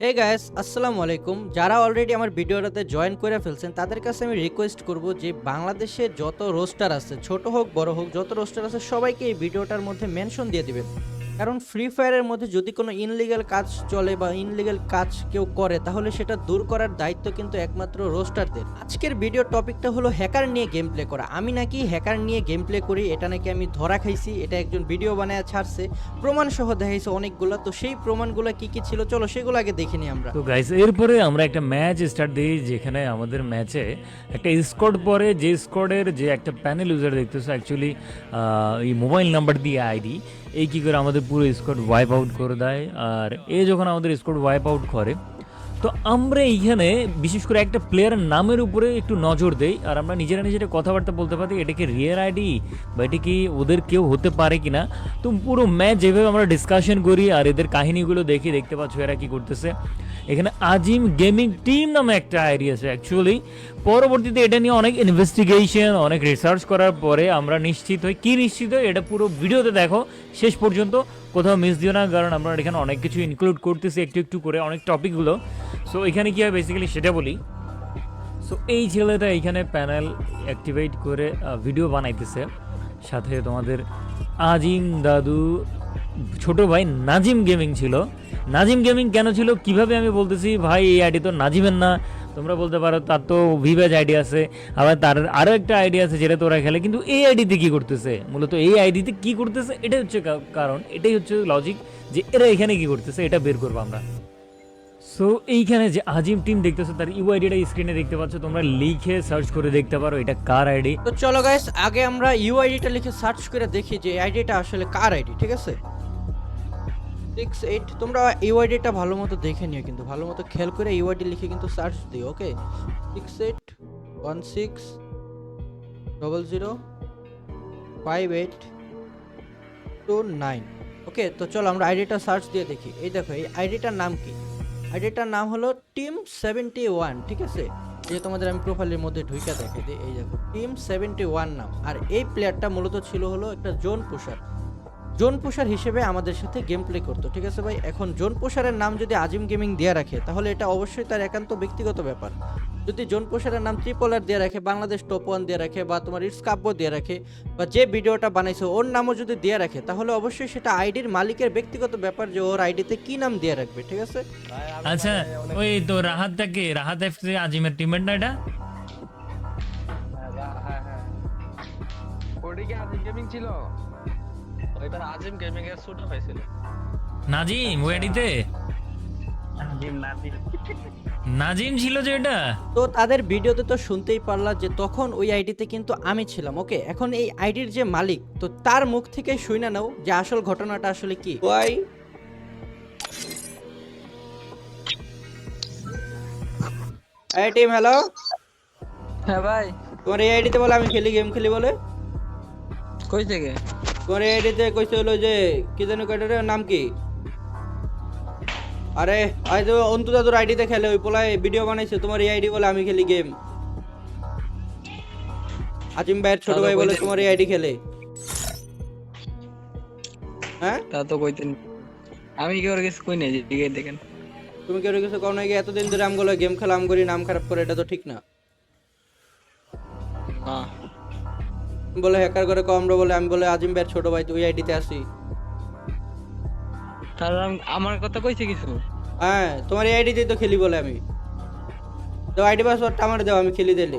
এই গাইস আসসালামু আলাইকুম। যারা অলরেডি আমার ভিডিওটাতে জয়েন করে ফেলছেন, তাদের কাছে আমি রিকোয়েস্ট করব যে বাংলাদেশে যত রোস্টার আছে, ছোট হোক, বড় হোক, যত রোস্টার আছে, সবাইকে এই ভিডিওটার মধ্যে মেনশন দিয়ে দিবেন। কারণ ফ্রি ফায়ারের মধ্যে যদি কোনো ইনলিগাল কাজ চলে বা ইনলিগাল কাজ কেউ করে, তাহলে সেটা দূর করার দায়িত্ব কিন্তু একমাত্র রোস্টারদের আজকের ভিডিও টপিকটা হলো হ্যাকার নিয়ে গেম প্লে করা। আমি নাকি হ্যাকার নিয়ে গেম প্লে করি, এটা নাকি আমি ধরা খাইছি, এটা একজন ভিডিও বানায় ছাড়ছে প্রমাণ সহ দেখাইছে অনেকগুলো। তো সেই প্রমাণগুলো কি কি ছিল, চলো সেগুলো আগে দেখে নিই আমরা। তো গাইস এরপরে আমরা একটা ম্যাচ স্টার্ট দিই, যেখানে আমাদের ম্যাচে একটা স্কোয়াড পরে, যে স্কোয়াডের যে একটা প্যানেল ইউজার দেখতেছো অ্যাকচুয়ালি এই মোবাইল নাম্বার দিয়ে আইডি এই কী করে আমাদের পুরো স্কোয়াড ওয়াইপ আউট করে দেয়? আর এ যখন আমাদের স্কোয়াড ওয়াইপ আউট করে, তো আমরা এইখানে বিশেষ করে একটা প্লেয়ারের নামের উপরে একটু নজর দেই, আর আমরা নিজেরা নিজেরা কথাবার্তা বলতে পারি, এটা কি রিয়েল আইডি বা এটা কি ওদের কেউ হতে পারে কি না তো পুরো ম্যাচ যেভাবে আমরা ডিসকাশন করি, আর এদের কাহিনীগুলো দেখি, দেখতে পাচ্ছ এরা কী করতেছে। এখানে আজিম গেমিং টিম নামে একটা আইডি আছে অ্যাকচুয়ালি পরবর্তীতে এটা নিয়ে অনেক ইনভেস্টিগেশন অনেক রিসার্চ করার পরে আমরা নিশ্চিত হই, কি নিশ্চিত হই, এটা পুরো ভিডিওতে দেখো। শেষ পর্যন্ত কোথাও মিস দিও না, কারণ আমরা এখানে অনেক কিছু ইনক্লুড করতেছি একটু একটু করে, অনেক টপিকগুলো সো এখানে কি হয় বেসিক্যালি সেটা বলি। সো এই ছেলেটা এইখানে প্যানেল অ্যাক্টিভেট করে ভিডিও বানাইতেছে। সাথে তোমাদের আজিম দাদু, ছোট ভাই নাজিম গেমিং ছিল। নাজিম গেমিং কেন ছিল, কীভাবে আমি বলতেছি, ভাই, এই আইডি তো নাজিমের না তোমরা বলতে পারো, তার তো ভিভেজ আইডি আছে। আবার তার আরও একটা আইডি আছে যেটা তোরা খেলে, কিন্তু এই আইডিতে কি করতেছে? মূলত এই আইডিতে কি করতেছে? এটাই হচ্ছে কারণ, এটাই হচ্ছে লজিক যে এরা এখানে কি করতেছে, এটা বের করব আমরা। সো এইখানে যে আজিম টিম দেখতেছো, তার ইউ আইডিটা স্ক্রিনে দেখতে পাচ্ছ, তোমরা লিখে সার্চ করে দেখতে পারো এটা কার আইডি তো চলো গাইস আগে আমরা ইউআইডিটা লিখে সার্চ করে দেখি যে আইডিটা আসলে কার আইডি ঠিক আছে? সিক্স এইট, তোমরা ইউআইডিটা ভালো মতো দেখে নিও কিন্তু। ভালো মতো খেয়াল করে ইউআইডি লিখে কিন্তু সার্চ দিও okay six eight one six double zero five eight two nine okay তো চলো আমরা আইডিটা সার্চ দিয়ে দেখি। এই দেখো, এই আইডিটার নাম কি? আইডিটার নাম হলো টিম সেভেন্টি ওয়ান ঠিক আছে? যে তোমাদের আমি প্রোফাইলের মধ্যে ঢুইকা দেখে দিই, এই দেখো টিম সেভেন্টি ওয়ান নাম। আর এই প্লেয়ারটা মূলত ছিল হলো একটা জোন পুষার। জোন পুষার হিসেবে আমাদের সাথে গেম প্লে করতো ঠিক আছে ভাই? এখন জোন পুষারের নাম যদি আজিম গেমিং দিয়ে রাখে তাহলে এটা অবশ্যই তার একান্ত ব্যক্তিগত ব্যাপার। যদি জোন পুষারের নাম ত্রিপলার দিয়ে রাখে বাংলাদেশ টপ ওয়ান দিয়ে রাখে বা তোমার ইটস কাব্য দিয়ে রাখে বা যে ভিডিওটা বানাইছে ওর নামও যদি দিয়ে রাখে তাহলে অবশ্যই সেটা আইডির মালিকের ব্যক্তিগত ব্যাপার যে ওর আইডিতে কি নাম দিয়ে রাখবে ঠিক আছে? আচ্ছা ওই তো রাহাতটা কে? রাহাত এফসি আজিমের টিমের না এটা? হ্যাঁ হ্যাঁ ওটা কি আজিম গেমিং ছিল? ওইটা আজিম গেমিং এর শুট হয়েছিল। নাজিম ওই আইডিতে নাজিম। নাজিম ছিল যে এটা? তো তাদের ভিডিওতে তো শুনতেই পারলা যে তখন ওই আইডিতে কিন্তু আমি ছিলাম ওকে? এখন এই আইডির যে মালিক তো তার মুখ থেকে শুনে নাও যে আসল ঘটনাটা আসলে কি। ওয়াই এই টিম হ্যালো হ্যাঁ ভাই। তোমার এই আইডিতে বলে আমি খেলি গেম খেলি বলে? কই থেকে? এই আইডিতে কইছে হলো যে কি জানো কয়টার নাম কি? আরে আই তো অন্তু দাদুর আইডিতে খেলে ওই পোলায় ভিডিও বানাইছে তোমার এই আইডি বলে আমি খেলি গেম। আজিম ভাইয়ের ছোট ভাই বলে তোমার এই আইডি খেলে। হ্যাঁ তা তো কইতেন আমি কি ওর কাছে কই নাই দিকে দেখেন। তুমি কেউ কিছু কও নাকি এতদিন ধরে আমগুলো গেম খেলা আম করি নাম খারাপ করে এটা তো ঠিক না। না। বলে হ্যাকার করে কম আমরা বলে আমি বলে আজিম ভাইয়ের ছোট ভাই তুই আইডি তে আসি। তাহলে আম- আমার কথা কইছে কিছু? হ্যাঁ তোমার এই আইডিতেই তো খেলি বলে আমি। তো আইডি পাসওয়ার্ডটা আমার দাও আমি খেলি দিলে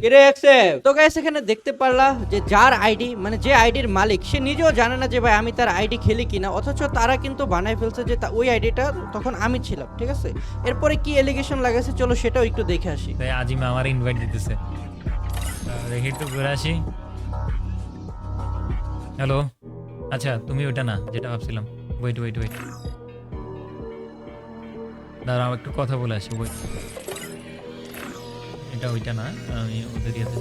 কিরে অ্যাকসেপ্ট তো গাইস এখানে দেখতে পারলা যে যার আইডি মানে যে আইডির মালিক সে নিজেও জানে না যে ভাই আমি তার আইডি খেলি কিনা অথচ তারা কিন্তু বানাই ফেলছে যে তা- ওই আইডিটা তখন আমি ছিলাম ঠিক আছে? এরপরে কি এলিগেশন লাগাছে চলো সেটাও একটু দেখে আসি। তাই আজিম আমার ইনভাইট দিতেছে। দেখি একটু ঘুরে আসি। হ্যালো আচ্ছা তুমি ওটা না যেটা ভাবছিলাম। ওয়েট ওয়েট ওয়েট দাঁড়াও একটু কথা বলে আসি ওয়েট এটা ওইটা না আমি ওদের ইয়েতে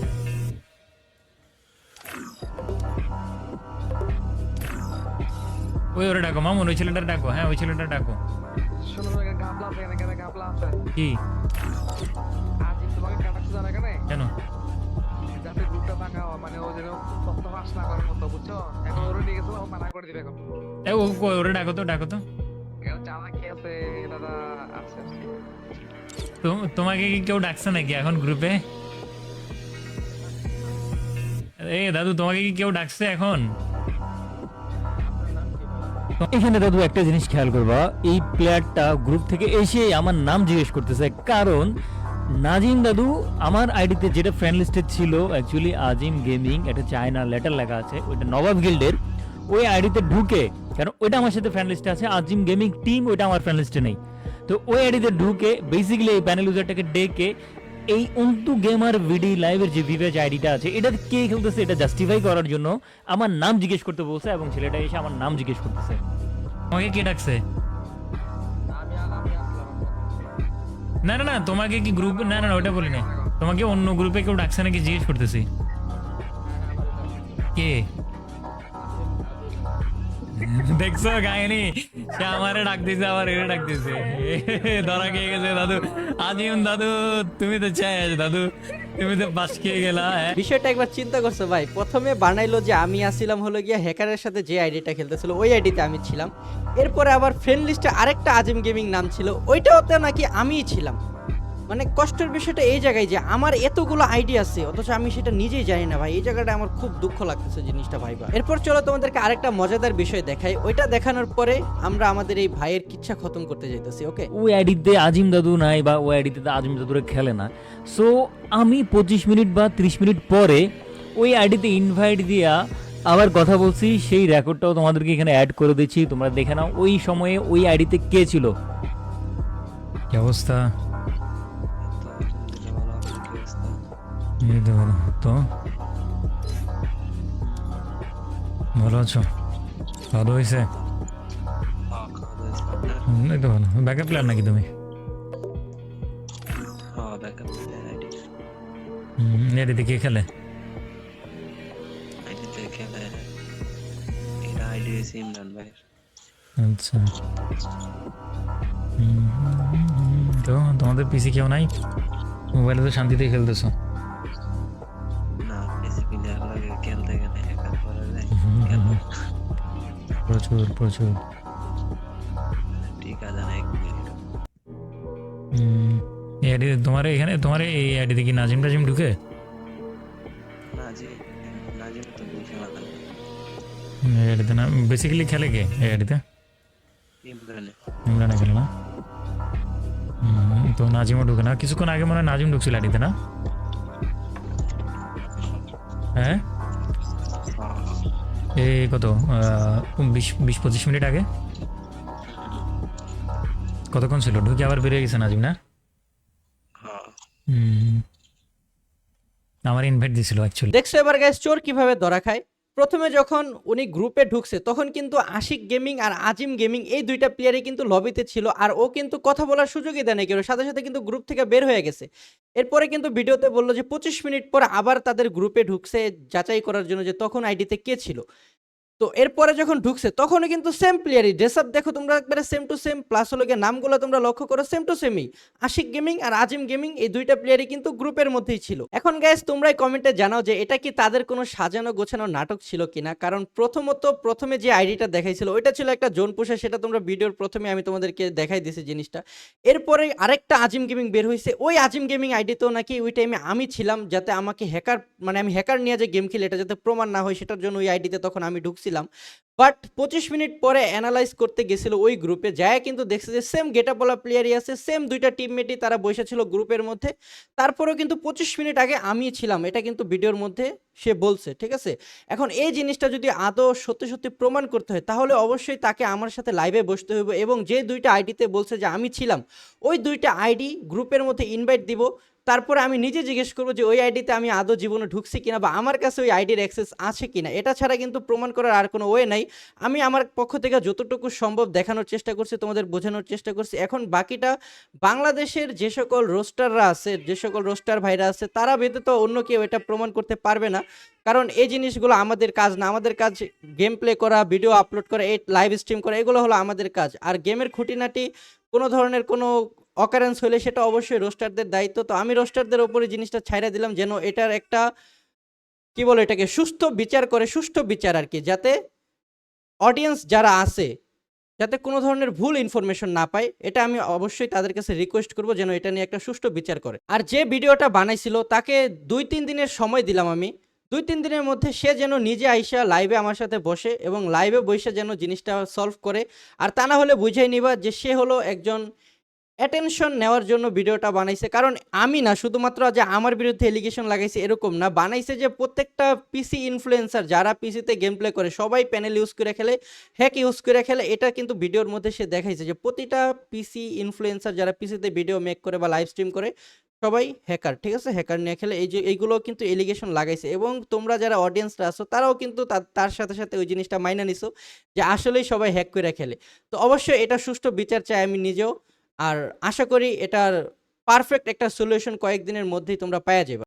ওই ওরা ডাকো মামুন ওই ছেলেটা ডাকো হ্যাঁ ওই ছেলেটা ডাকো। কি? কেন কেন? যাতে গ্রুপটা মানে ও যেন না করার মতো বুঝছ? এখন ওরে নিয়ে গেছে ও করে দিবে এখন। ও কই ডাকো তো ডাকো তো। খেলতে দাদা তো- তোমাকে কি কেউ ডাকছে নাকি এখন গ্রুপে এ? দাদু, তোমাকে কি কেউ ডাকছে এখন? এখানে দাদু একটা জিনিস খেয়াল করবা, এই প্লেয়ারটা গ্রুপ থেকে এসে আমার নাম জিজ্ঞেস করতেছে। কারণ নাজিম দাদু আমার আইডিতে যেটা ফ্রেন্ড লিস্টে ছিল অ্যাকচুয়ালি আজিম গেমিং একটা চায়না লেটার লেখা আছে, ওইটা নবাব গিল্ডের ওই আইডিতে ঢুকে কারণ ওইটা আমার সাথে ফ্রেন্ড লিস্টে আছে, আজিম গেমিং টিম ওইটা আমার ফ্রেন্ড লিস্টে নেই। তো ওই আইডিতে ঢুকে বেসিক্যালি এই প্যানেল ইউজারটাকে ডেকে এই অন্তু গেমার ভিডি লাইভের যে ভিভেজ আইডিটা আছে এটা কে খেলতেছে এটা জাস্টিফাই করার জন্য আমার নাম জিজ্ঞেস করতে বলছে এবং ছেলেটা এসে আমার নাম জিজ্ঞেস করতেছে। তোমাকে কে ডাকছে? না না না তোমাকে কি গ্রুপ না না না, ওটা বলি না তোমাকে অন্য গ্রুপে কেউ ডাকছে নাকি জিজ্ঞেস করতেছি? কে? দেখছ, কাহিনী? সে আমারে ডাক দিছে আমার এরে ডাক দিছে। ধরা খেয়ে গেছে, দাদু। আজিম দাদু, তুমি তো চাই দাদু। তুমি তো বাস খেয়ে গেলা হ্যাঁ? বিষয়টা একবার চিন্তা করছ, ভাই। প্রথমে বানাইলো যে আমি আসছিলাম হলো গিয়া হ্যাকারের সাথে যে আইডিটা খেলতেছিল, ওই আইডিতে আমি ছিলাম। এরপরে আবার ফ্রেন্ড লিস্টে আরেকটা আজিম গেমিং নাম ছিল ওইটাতে নাকি আমিই ছিলাম। মানে কষ্টের বিষয়টা এই জায়গায় যে আমার এতগুলো আইডিয়া আছে অথচ আমি সেটা নিজেই জানি না ভাই। এই জায়গাটা আমার খুব দুঃখ লাগতেছে জিনিসটা ভাইবা এরপর চলো তোমাদেরকে আরেকটা মজাদার বিষয় দেখাই। ওইটা দেখানোর পরে আমরা আমাদের এই ভাইয়ের কিচ্ছা খতম করতে যাইতেছি ওকে? ওই আইডিতে আজিম দাদু নাই বা ওই আইডিতে আজিম দাদুরা খেলে না। সো আমি পঁচিশ মিনিট বা ত্রিশ মিনিট পরে ওই আইডিতে ইনভাইট দিয়া আবার কথা বলছি সেই রেকর্ডটাও তোমাদেরকে এখানে অ্যাড করে দিচ্ছি তোমরা দেখে নাও। ওই সময়ে ওই আইডিতে কে ছিল? কি অবস্থা? এই তো ভালো তো ভালো আছো ভালো হয়েছে এই তো ভালো ব্যাকআপ প্ল্যান নাকি তুমি হুম, এর কে খেলে আচ্ছা তো তোমাদের পিসি কেউ নাই মোবাইলে তো শান্তিতে খেলতেছো হুম, হুম, হুম। প্রচুর প্রচুর। হুম, এই আইডি তোমার এখানে তোমার এই আইডিতে কি নাজিম টাজিম ঢুকে? এই আইডিতে না বেসিক্যালি খেলে কে এই আইডিতে? ইমরানে। খেলে না? তো নাজিমও ঢুকে না। কিছুক্ষণ আগে মনে হয় নাজিম ঢুকছিল আইডিতে না? হ্যাঁ? এই কত আহ, বিশ বিশ পঁচিশ মিনিট আগে? কতক্ষণ ছিল? ঢুকে আবার বেরিয়ে গেছে নাজিম না? হুম। আমার ইনভাইট দিছিল অ্যাকচুয়ালি দেখছ এবার গ্যাস চোর কীভাবে ধরা খায়? প্রথমে যখন উনি গ্রুপে ঢুকছে, তখন কিন্তু আশিক গেমিং আর আজিম গেমিং এই দুইটা প্লেয়ারই কিন্তু লবিতে ছিল আর ও কিন্তু কথা বলার সুযোগই দেয় না কেউ সাথে সাথে কিন্তু গ্রুপ থেকে বের হয়ে গেছে। এরপরে কিন্তু ভিডিওতে বলল যে, পঁচিশ মিনিট পর আবার তাদের গ্রুপে ঢুকছে যাচাই করার জন্য যে তখন আইডিতে কে ছিল। তো এরপরে যখন ঢুকছে, তখনও কিন্তু সেম প্লেয়ারই ড্রেস আপ দেখো তোমরা একবারে সেম টু সেম প্লাস হলো গিয়ে নামগুলো তোমরা লক্ষ্য করো সেম টু সেমই আশিক গেমিং আর আজিম গেমিং এই দুইটা প্লেয়ারই কিন্তু গ্রুপের মধ্যেই ছিল। এখন গ্যাস তোমরাই কমেন্টে জানাও যে এটা কি তাদের কোনো সাজানো গোছানো নাটক ছিল কিনা? কারণ প্রথমত প্রথমে যে আইডিটা দেখাইছিল, ওইটা ছিল একটা জোন পোষা, সেটা তোমরা ভিডিওর প্রথমে আমি তোমাদেরকে দেখাই দিয়েছি জিনিসটা। এরপরে আরেকটা আজিম গেমিং বের হয়েছে ওই আজিম গেমিং আইডিতেও নাকি ওই টাইমে আমি ছিলাম, যাতে আমাকে হ্যাকার মানে আমি হ্যাকার নিয়ে যে গেম খেলি, এটা যাতে প্রমাণ না হয়, সেটার জন্য ওই আইডিতে তখন আমি ঢুকছিলাম বাট পঁচিশ মিনিট পরে অ্যানালাইজ করতে গেছিল ওই গ্রুপে যায় কিন্তু দেখছে যে সেম গেটাপলা প্লেয়ারই আছে সেম দুইটা টিমমেটই তারা বসেছিল গ্রুপের মধ্যে। তারপরেও কিন্তু পঁচিশ মিনিট আগে আমি ছিলাম, এটা কিন্তু ভিডিওর মধ্যে সে বলছে, ঠিক আছে? এখন এই জিনিসটা যদি আদৌ সত্যি সত্যি প্রমাণ করতে হয়, তাহলে অবশ্যই তাকে আমার সাথে লাইভে বসতে হবে এবং যে দুইটা আইডিতে বলছে যে আমি ছিলাম, ওই দুইটা আইডি গ্রুপের মধ্যে ইনভাইট দিব। তারপরে আমি নিজে জিজ্ঞেস করব যে ওই আইডিতে আমি আদৌ জীবনে ঢুকছি কিনা বা আমার কাছে ওই আইডির অ্যাক্সেস আছে কিনা? এটা ছাড়া কিন্তু প্রমাণ করার আর কোনো ওয়ে নাই। আমি আমার পক্ষ থেকে যতটুকু সম্ভব দেখানোর চেষ্টা করছি, তোমাদের বোঝানোর চেষ্টা করছি। এখন বাকিটা বাংলাদেশের যে সকল রোস্টাররা আছে, যে সকল রোস্টার ভাইরা আছে, তারা ব্যতীত অন্য কেউ এটা প্রমাণ করতে পারবে না। কারণ এই জিনিসগুলো আমাদের কাজ না। আমাদের কাজ গেম প্লে করা ভিডিও আপলোড করা, এই লাইভ স্ট্রিম করা, এগুলো হলো আমাদের কাজ। আর গেমের খুঁটিনাটি কোনো ধরনের কোনো অকারেন্স হলে সেটা অবশ্যই রোস্টারদের দায়িত্ব। তো আমি রোস্টারদের ওপরে জিনিসটা ছাইড়া দিলাম যেন এটার একটা, কি বলে এটাকে সুস্থ বিচার করে, সুষ্ঠু বিচার আর কি, যাতে অডিয়েন্স যারা আছে, যাতে কোনো ধরনের ভুল ইনফরমেশন না পায়, এটা আমি অবশ্যই তাদের কাছে রিকোয়েস্ট করব যেন এটা নিয়ে একটা সুষ্ঠু বিচার করে। আর যে ভিডিওটা বানাইছিল, তাকে দুই তিন দিনের সময় দিলাম আমি। দুই তিন দিনের মধ্যে সে যেন নিজে আইসা লাইভে আমার সাথে বসে এবং লাইভে বসে যেন জিনিসটা সলভ করে। আর তা না হলে বুঝাই নিবা যে সে হলো একজন অ্যাটেনশন নেওয়ার জন্য ভিডিওটা বানাইছে। কারণ আমি না, শুধুমাত্র যে আমার বিরুদ্ধে এলিগেশন লাগাইছে এরকম না, বানাইছে যে প্রত্যেকটা পিসি ইনফ্লুয়েন্সার যারা পিসিতে গেম প্লে করে, সবাই প্যানেল ইউজ করে খেলে হ্যাক ইউজ করে খেলে, এটা কিন্তু ভিডিওর মধ্যে সে দেখাইছে যে প্রতিটা পিসি ইনফ্লুয়েন্সার যারা পিসিতে ভিডিও মেক করে বা লাইভ স্ট্রিম করে, সবাই হ্যাকার ঠিক আছে? হ্যাকার নিয়ে খেলে, এই যে, এইগুলো কিন্তু এলিগেশন লাগাইছে। এবং তোমরা যারা অডিয়েন্সরা আছো, তারাও কিন্তু তার সাথে সাথে ওই জিনিসটা মাইনা নিছো যে আসলেই সবাই হ্যাক করে খেলে। তো অবশ্যই এটা সুষ্ঠু বিচার চাই আমি নিজেও। আর আশা করি এটার পারফেক্ট একটা সলিউশন কয়েকদিনের মধ্যেই তোমরা পাওয়া যাবে।